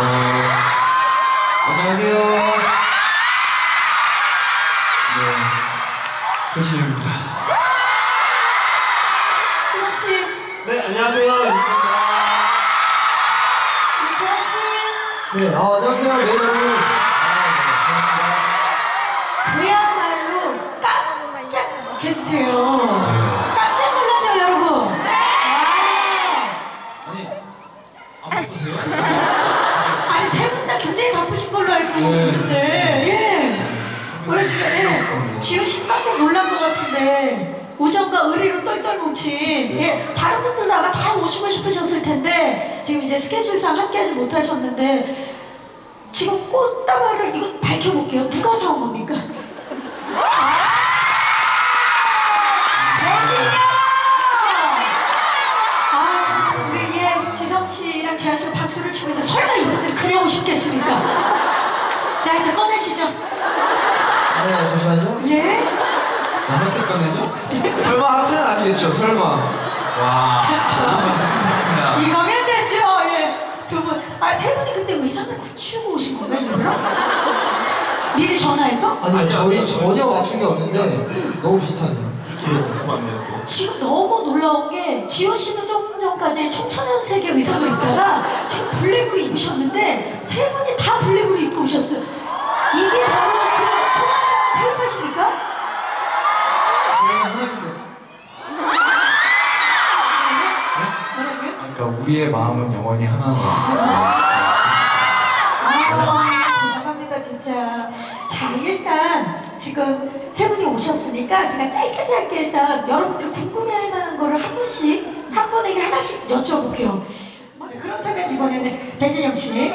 어, 안녕하세요. 네, 배진영입니다. 수석 씨, 네, 안녕하세요. 윤수입니다. 이채원 씨, 네, 아, 안녕하세요. 네, 여러분. 그야말로 깜짝 게스트예요. 깜짝 놀라죠, 여러분? 아, 아니, 안 바쁘세요? 아니 굉장히 바쁘신 걸로 알고 네. 있는데, 예. 원래 진짜 예. 지훈 씨 깜짝 놀란 것 같은데 우정과 의리로 똘똘 뭉친 예 다른 분들도 아마 다 오시고 싶으셨을 텐데 지금 이제 스케줄상 함께하지 못하셨는데 지금 꽃다발을 이거 밝혀볼게요 누가 사온 아니겠죠? 설마. 와. 감사합니다. 이거면 되죠. 예. 두 분. 아, 세 분이 그때 의상을 맞추고 오신 일부러? 미리 전화해서? 아니요, 저희 전혀 맞춘 게 없는데 너무 비슷하네요. 이렇게 또. 지금 너무 놀라운 게 지원 씨도 조금 전까지 총천연색의 의상을 입다가 지금 블랙으로 입으셨는데 세 분이 다 블랙으로 입고 오셨어요. 이게 바로 그 통한다는 텔레파시니까? 저희는 우리의 마음은 영원히 하나인 아, 대단합니다 진짜. 자 일단 지금 세 분이 오셨으니까 제가 짧게 짧게 일단 여러분들 궁금해할 만한 거를 한 분씩 한 분에게 하나씩 여쭤볼게요. 네, 그렇다면 이번에는 배진영 씨.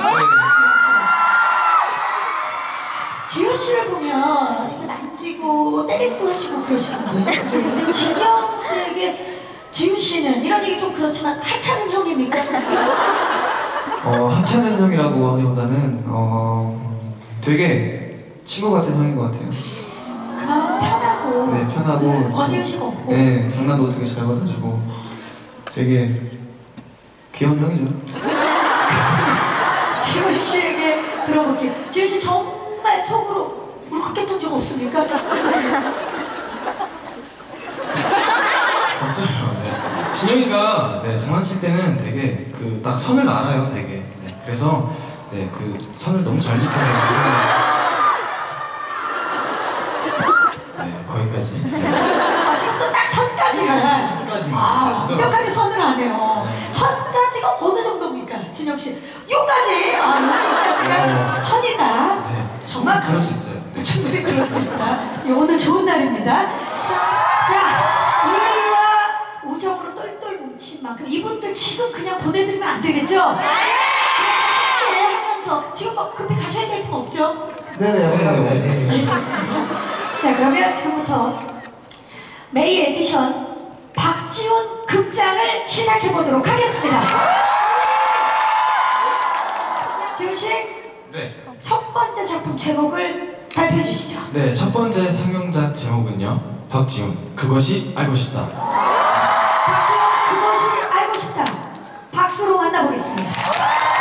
지훈 씨를 보면 이게 만지고 때리기도 하시고 그러시는데 예, 근데 진영 씨에게 지훈 씨는 이런 얘기 좀 그렇지만 하찮은 형입니까? 어, 하찮은 형이라고 하기보다는 어, 되게 친구 같은 형인 것 같아요. 그만큼 편하고 네, 편하고 권위의식 없고 네, 장난도 되게 잘 받아주고 되게 귀여운 형이죠. 지훈 씨에게 들어볼게요. 지훈 씨 정말 속으로 울컥했던 적 없습니까? 없어요. 네. 진영이가 네, 장난칠 때는 되게 그 딱 선을 알아요, 되게. 네, 그래서 네, 그 선을 너무 잘 지켜서 저는 네, 거기까지. 네, 아, 지금도 딱 선까지만. 선까지만. 아, 네, 완벽하게 선을 안 해요. 네. 선까지가 어느 정도입니까, 진영 씨? 요까지. 아, 여기까지가 어. 선이다. 네, 정확하게. 그럴 수 있어요. 네. 충분히 그럴 수 있다. 예, 오늘 좋은 날입니다. 만큼 이분들 지금 그냥 보내드리면 안 되겠죠? 함께 하면서 지금 뭐 급히 가셔야 될 분 없죠? 네네. 네, 네. 네, 좋습니다. 자, 그러면 지금부터 메이 에디션 박지훈 극장을 시작해 보도록 하겠습니다. 자, 지훈 씨, 네. 첫 번째 작품 제목을 발표해 주시죠. 네, 첫 번째 상영작 제목은요. 박지훈, 그것이 알고 싶다. 만나보겠습니다.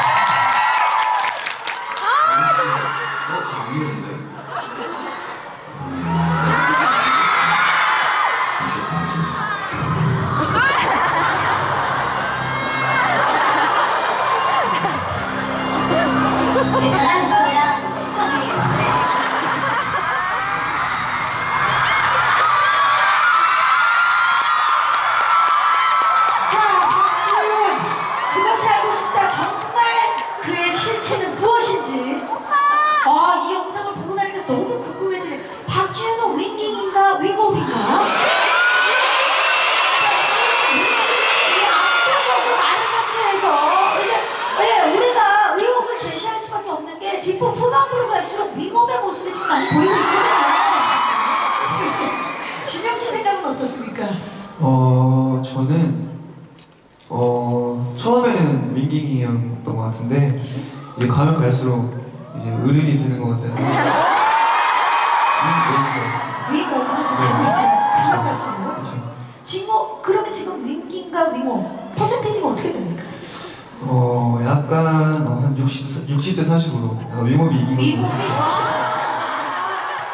뒷부 후반부로 갈수록 윙업의 모습이 지금 많이 보이고 있거든요. 진영 씨 생각은 어떻습니까? 어, 저는 어, 처음에는 민기이 형이었던 것 같은데 이제 가면 갈수록 이제 어른이 되는 것 같아서 윙 윙업. 네. 가면 갈수록. 그렇죠. 지금 그러면 지금 윙킹과 윙업 퍼센테이지가 어떻게 됩니까? 어 약간 어, 한 60, 60대 40으로 약간 위모비 이기고 미국이 훨씬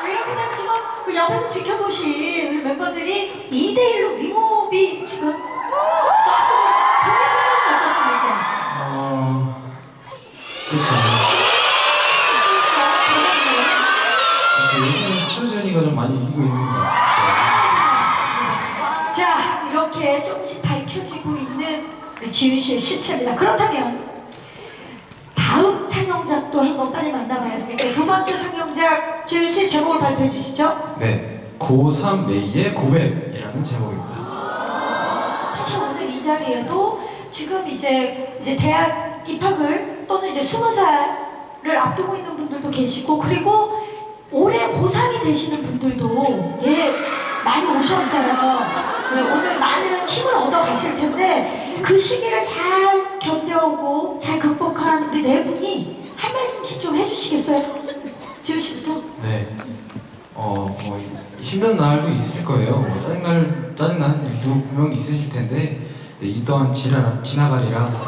이렇게 되면 지금 그 옆에서 지켜보신 우리 멤버들이 2대1로 위모비 지금 또 압도적 본인 생각은 어떻습니까? 어, 그렇죠. 그래서 요즘은 수준이가 좀 많이 이기고 있는 것 같죠. 자 이렇게 조금씩 밝혀지고 있는 지윤 씨의 실체입니다. 그렇다면 다음 상영작도 한번 빨리 만나봐야 되겠는데 두 번째 상영작 지윤 씨 제목을 발표해 주시죠. 네, 고3 메이의 고백이라는 제목입니다. 사실 오늘 이 자리에도 지금 이제 이제 대학 입학을 또는 이제 스무 살을 앞두고 있는 분들도 계시고 그리고 올해 고3이 되시는 분들도 예 많이 오셨어요. 예, 오늘 많은 힘을 얻어 가실 텐데 그 시기를 잘 견뎌오고 잘 극복한 우리 네 분이 한 말씀씩 좀 해주시겠어요? 지우 씨부터. 네. 어, 뭐 힘든 날도 있을 거예요. 뭐 짜증날 짜증나는 일도 분명 있으실 텐데, 네, 이 또한 지나 지나가리라. 욕한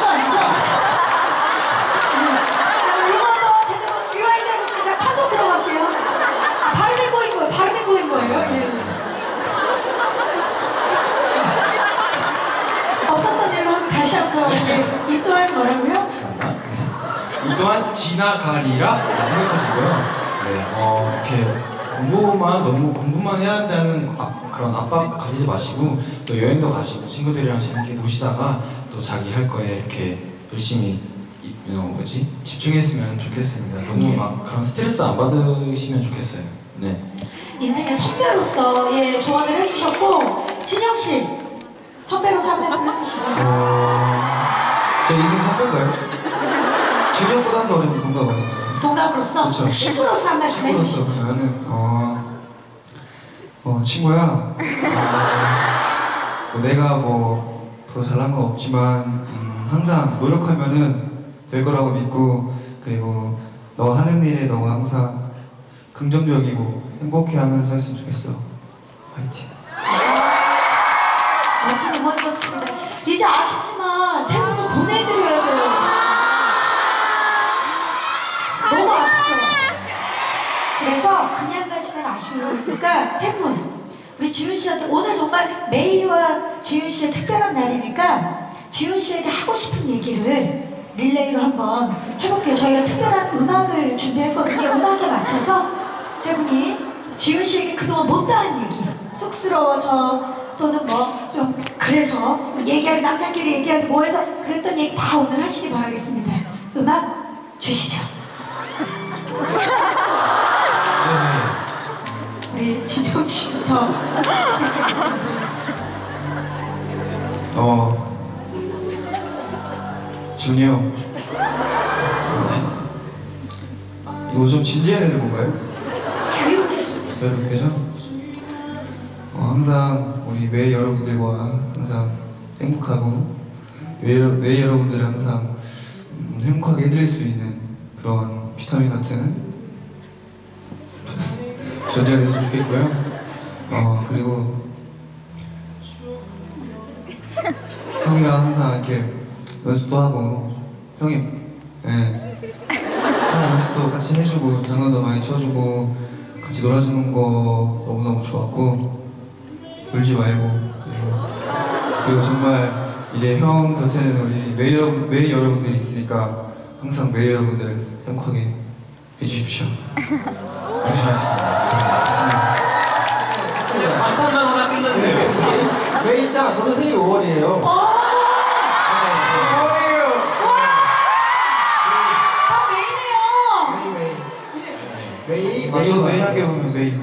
거 아니죠? 네. 이거 한번 제대로 리와이드 해볼게요. 자, 파도 들어갈게요. 아, 발음이 꼬인 거예요. 발음이 꼬인 거예요. 예, 예. 없었던 일로 한번 다시 예. 이 또한 뭐라고요? 죄송합니다. 네. 이 또한 지나가리라 생각하시고요. 네, 어, 이렇게 공부만 너무 공부만 해야 한다는 압- 그런 압박 가지지 마시고 또 여행도 가시고 친구들이랑 재밌게 노시다가 또 자기 할 거에 이렇게 열심히 이- 어, 뭐지 집중했으면 좋겠습니다. 너무 네. 막 그런 스트레스 안 받으시면 좋겠어요. 네. 인생의 선배로서 예, 조언을 해주셨고 진영 씨 선배로서 한 말씀 해주시죠. 어, 제 인생 선배인가요? 주력보다 더 어린 동갑 아닌가요? 동갑으로서 그쵸. 친구로서 한 말씀 친구로서 해주시죠. 그러면은 어, 어 친구야 어, 뭐 내가 뭐 더 잘난 건 없지만 음, 항상 노력하면은 될 거라고 믿고 그리고 너 하는 일에 너가 항상 긍정적이고 행복해하면서 했으면 좋겠어 화이팅 멋진 응원이었습니다. 이제 아쉽지만 세 분을 보내드려야 돼요. 너무 아쉽죠? 그래서 그냥 가시면 아쉬우니까 세 분, 우리 지훈 씨한테 오늘 정말 메이와 지훈 씨의 특별한 날이니까 지훈 씨에게 하고 싶은 얘기를 릴레이로 한번 해볼게요. 저희가 특별한 음악을 준비했거든요. 음악에 맞춰서 세 분이 지훈 씨에게 그동안 못다한 얘기, 쑥스러워서 또는 뭐 좀 그래서 얘기하기 남자끼리 얘기하기 뭐해서 그랬던 얘기 다 오늘 하시기 바라겠습니다. 음악 주시죠. 네. 우리 진정 씨부터 시작하겠습니다. 어형 이거 좀 진지해야 되는 건가요? 자유롭게 해주세요. 여러분께서 어, 항상 우리 매 여러분들과 항상 행복하고 매, 여- 매 여러분들을 항상 음, 행복하게 해드릴 수 있는 그런 비타민 같은 존재가 됐으면 좋겠고요. 어 그리고 형이랑 항상 이렇게 연습도 하고 형이 예 형이랑 연습도 같이 해주고 장난도 많이 쳐주고 같이 놀아주는 거 너무너무 좋았고 울지 말고 그리고, 그리고 정말 이제 형 곁에는 우리 메이 여러분 메이 여러분들이 있으니까 항상 메이 여러분들 행복하게 해주십시오. 열심히 하겠습니다. 감사합니다. 간단만 하나 끝났네요. 메이짱, 저도 생일 5월이에요. 다 메이네요. 메이, 메이. 메이, 메이. 메이 하게 보면 메이.